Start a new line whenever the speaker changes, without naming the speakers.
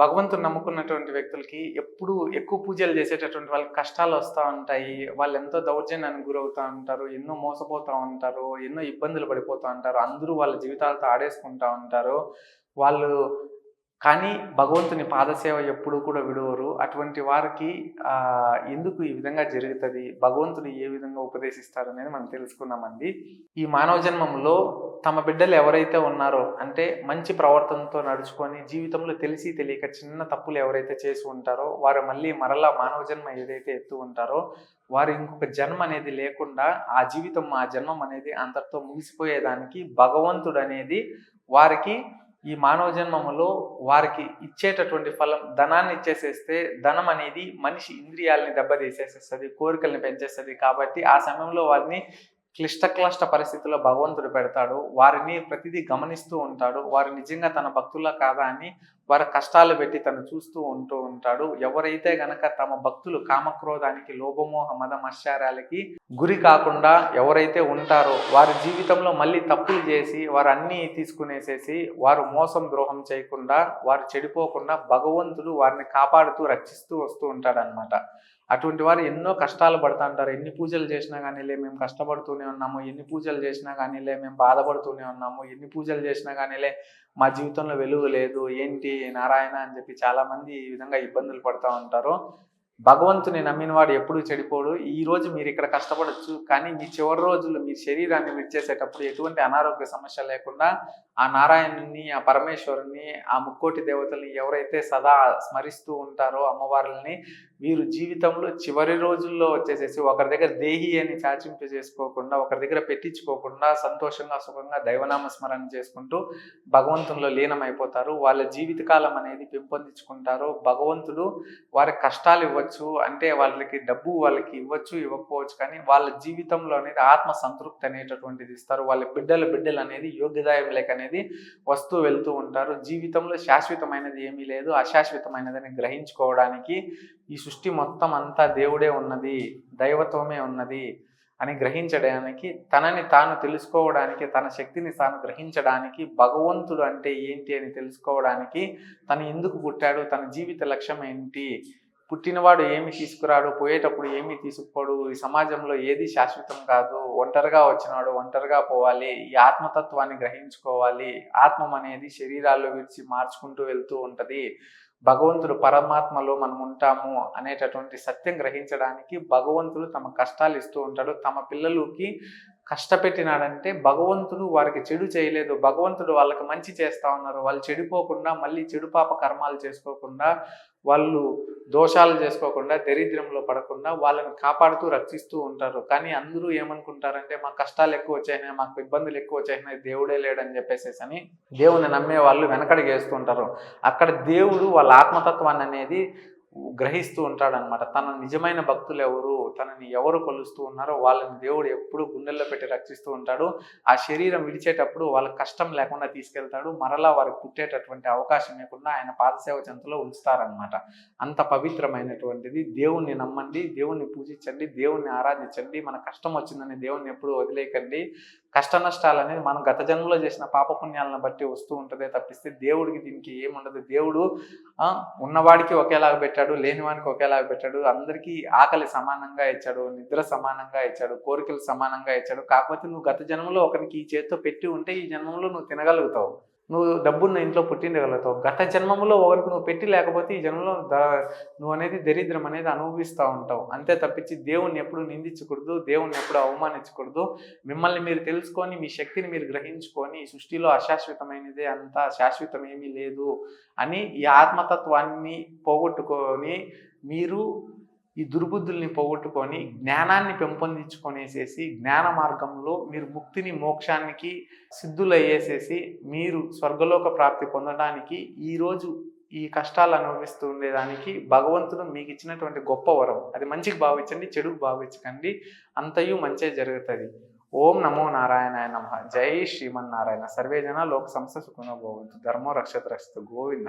భగవంతుని నమ్ముకున్నటువంటి వ్యక్తులకి ఎప్పుడు ఎక్కువ పూజలు చేసేటటువంటి వాళ్ళకి కష్టాలు వస్తూ ఉంటాయి. వాళ్ళు ఎంతో దౌర్జన్యానికి గురవుతూ ఉంటారు. ఎన్నో మోసపోతూ ఉంటారు. ఎన్నో ఇబ్బందులు పడిపోతూ ఉంటారు. అందరూ వాళ్ళ జీవితాలతో ఆడేసుకుంటూ ఉంటారు. వాళ్ళు కానీ భగవంతుని పాదసేవ ఎప్పుడూ కూడా విడవరు. అటువంటి వారికి ఎందుకు ఈ విధంగా జరుగుతుంది? భగవంతుడు ఏ విధంగా ఉపదేశిస్తారు అనేది మనం తెలుసుకున్నామండి. ఈ మానవ జన్మంలో తమ బిడ్డలు ఎవరైతే ఉన్నారో అంటే మంచి ప్రవర్తనతో నడుచుకొని జీవితంలో తెలిసి తెలియక చిన్న తప్పులు ఎవరైతే చేసి ఉంటారో వారు మళ్ళీ మరలా మానవ జన్మ ఏదైతే ఎత్తు ఉంటారో వారు ఇంకొక జన్మ అనేది లేకుండా ఆ జీవితం ఆ జన్మం అనేది అంతటితో ముగిసిపోయేదానికి భగవంతుడు అనేది వారికి ఈ మానవ జన్మములో వారికి ఇచ్చేటటువంటి ఫలం ధనాన్ని ఇచ్చేసేస్తే ధనం అనేది మనిషి ఇంద్రియాలని దెబ్బతీసేసేస్తుంది కోరికల్ని పెంచేస్తుంది కాబట్టి ఆ సమయంలో వారిని క్లిష్ట క్లిష్ట పరిస్థితుల్లో భగవంతుడు పెడతాడు. వారిని ప్రతిదీ గమనిస్తూ ఉంటాడు. వారు నిజంగా తన భక్తుల కాదా అని వారి కష్టాలు పెట్టి తను చూస్తూ ఉంటూ ఉంటాడు. ఎవరైతే గనక తమ భక్తులు కామక్రోధానికి లోభమోహ మద మత్సర్యాలకి గురి కాకుండా ఎవరైతే ఉంటారో వారి జీవితంలో మళ్ళీ తప్పులు చేసి వారు అన్నీ తీసుకునేసేసి వారు మోసం ద్రోహం చేయకుండా వారు చెడిపోకుండా భగవంతుడు వారిని కాపాడుతూ రక్షిస్తూ వస్తూ ఉంటాడనమాట అటువంటి వారు ఎన్నో కష్టాలు పడుతూ ఉంటారు. ఎన్ని పూజలు చేసినా కానీ లే మేము కష్టపడుతూనే ఉన్నాము. ఎన్ని పూజలు చేసినా కానీ లే మేము బాధపడుతూనే ఉన్నాము. ఎన్ని పూజలు చేసినా కానీ లే మా జీవితంలో వెలుగు లేదు. ఏంటి? నారాయణ అని చెప్పి చాలా మంది ఈ విధంగా ఇబ్బందులు పడుతూ ఉంటారు. భగవంతుని నమ్మిన వాడు ఎప్పుడూ చెడిపోడు. ఈ రోజు మీరు ఇక్కడ కష్టపడచ్చు కానీ మీ చివరి రోజుల్లో మీ శరీరాన్ని విడిచేసేటప్పుడు ఎటువంటి అనారోగ్య సమస్య లేకుండా ఆ నారాయణుని ఆ పరమేశ్వరుని ఆ ముక్కోటి దేవతల్ని ఎవరైతే సదా స్మరిస్తూ ఉంటారో అమ్మవార్లని వీరు జీవితంలో చివరి రోజుల్లో వచ్చేసేసి ఒకరి దగ్గర దేహి అని చాచింపు చేసుకోకుండా ఒకరి దగ్గర పెట్టించుకోకుండా సంతోషంగా సుఖంగా దైవనామ స్మరణ చేసుకుంటూ భగవంతునిలో లీనమైపోతారు. వాళ్ళ జీవితకాలం అనేది పెంపొందించుకుంటారు. భగవంతుడు వారి కష్టాలు ఇవ్వచ్చు అంటే వాళ్ళకి డబ్బు వాళ్ళకి ఇవ్వచ్చు ఇవ్వకపోవచ్చు కానీ వాళ్ళ జీవితంలో అనేది ఆత్మ సంతృప్తి అనేటటువంటిది ఇస్తారు. వాళ్ళ బిడ్డల బిడ్డలు అనేది యోగ్యదాయం లేక అనేది వస్తూ వెళ్తూ ఉంటారు. జీవితంలో శాశ్వతమైనది ఏమీ లేదు. అశాశ్వతమైనదని గ్రహించుకోవడానికి ఈ సృష్టి మొత్తం అంతా దేవుడే ఉన్నది దైవత్వమే ఉన్నది అని గ్రహించడానికి తనని తాను తెలుసుకోవడానికి తన శక్తిని తాను గ్రహించడానికి భగవంతుడు అంటే ఏంటి అని తెలుసుకోవడానికి తను ఎందుకు పుట్టాడు తన జీవిత లక్ష్యం ఏంటి పుట్టినవాడు ఏమి తీసుకురాడు పోయేటప్పుడు ఏమి తీసుకుపోడు ఈ సమాజంలో ఏది శాశ్వతం కాదు ఒంటరిగా వచ్చినాడు ఒంటరిగా పోవాలి ఈ ఆత్మతత్వాన్ని గ్రహించుకోవాలి ఆత్మం అనేది శరీరాల్లో విడిచి మార్చుకుంటూ వెళ్తూ ఉంటది. భగవంతుడు పరమాత్మలో మనం ఉంటాము అనేటటువంటి సత్యం గ్రహించడానికి భగవంతుడు తమ కష్టాలు ఇస్తూ ఉంటాడు. తమ పిల్లలకి కష్టపెట్టినాడంటే భగవంతుడు వారికి చెడు చేయలేదు. భగవంతుడు వాళ్ళకి మంచి చేస్తా ఉన్నారు. వాళ్ళు చెడిపోకుండా మళ్ళీ చెడు పాప కర్మాలు చేసుకోకుండా వాళ్ళు దోషాలు చేసుకోకుండా దరిద్రంలో పడకుండా వాళ్ళని కాపాడుతూ రక్షిస్తూ ఉంటారు. కానీ అందరూ ఏమనుకుంటారంటే మా కష్టాలు ఎక్కువ వచ్చాయినాయి మాకు ఇబ్బందులు ఎక్కువ వచ్చాయినాయి దేవుడే లేడని చెప్పేసి అని దేవుని నమ్మే వాళ్ళు వెనకడిగేస్తుంటారు. అక్కడ దేవుడు వాళ్ళ ఆత్మతత్వాన్ని అనేది గ్రహిస్తూ ఉంటాడనమాట తన నిజమైన భక్తులు ఎవరు? తనని ఎవరు కొలుస్తూ ఉన్నారో? వాళ్ళని దేవుడు ఎప్పుడు గుండెల్లో పెట్టి రక్షిస్తూ ఉంటాడు. ఆ శరీరం విడిచేటప్పుడు వాళ్ళకి కష్టం లేకుండా తీసుకెళ్తాడు. మరలా వారికి పుట్టేటటువంటి అవకాశం లేకుండా ఆయన పాదసేవ చెంతలో ఉంచుతారనమాట అంత పవిత్రమైనటువంటిది. దేవుణ్ణి నమ్మండి దేవుణ్ణి పూజించండి దేవుణ్ణి ఆరాధించండి. మన కష్టం వచ్చిందని దేవుణ్ణి ఎప్పుడు వదిలేయకండి. కష్ట నష్టాలు అనేది మనం గత జన్మలో చేసిన పాపపుణ్యాలను బట్టి వస్తూ ఉంటుందే తప్పిస్తే దేవుడికి దీనికి ఏముండదు. దేవుడు ఉన్నవాడికి ఒకేలాగా పెట్టి పెట్టాడు లేనివాడికి ఒకేలాగా పెట్టాడు అందరికీ ఆకలి సమానంగా ఇచ్చాడు నిద్ర సమానంగా ఇచ్చాడు కోరికలు సమానంగా ఇచ్చాడు. కాకపోతే నువ్వు గత జన్మలో ఒకరికి ఈ చేత్తో పెట్టి ఉంటే ఈ జన్మంలో నువ్వు తినగలుగుతావు. నువ్వు డబ్బున్న ఇంట్లో పుట్టిండగలుగుతావు. గత జన్మములో ఒకరికి నువ్వు పెట్టి లేకపోతే ఈ జన్మలో ద నువ్వు అనేది దరిద్రం అనేది అనుభవిస్తూ ఉంటావు. అంతే తప్పించి దేవుణ్ణి ఎప్పుడు నిందించకూడదు దేవుణ్ణి ఎప్పుడు అవమానించకూడదు. మిమ్మల్ని మీరు తెలుసుకొని మీ శక్తిని మీరు గ్రహించుకొని ఈ సృష్టిలో అశాశ్వతమైనదే అంతా శాశ్వతం ఏమీ లేదు అని ఈ ఆత్మతత్వాన్ని పోగొట్టుకొని మీరు ఈ దుర్బుద్ధుల్ని పోగొట్టుకొని జ్ఞానాన్ని పెంపొందించుకొనేసేసి జ్ఞాన మార్గంలో మీరు ముక్తిని మోక్షానికి సిద్ధులయ్యేసేసి మీరు స్వర్గలోక ప్రాప్తి పొందడానికి ఈరోజు ఈ కష్టాలు అనుభవిస్తూ ఉండేదానికి భగవంతుడు మీకు ఇచ్చినటువంటి గొప్ప వరం. అది మంచికి భావించండి చెడుకు భావించకండి. అంతయు మంచే జరుగుతుంది. ఓం నమో నారాయణాయ నమ. జై శ్రీమన్నారాయణ. సర్వేజన లోక సంస్థ సుఖంగా భవంతు. ధర్మో రక్షత రక్షత. గోవింద.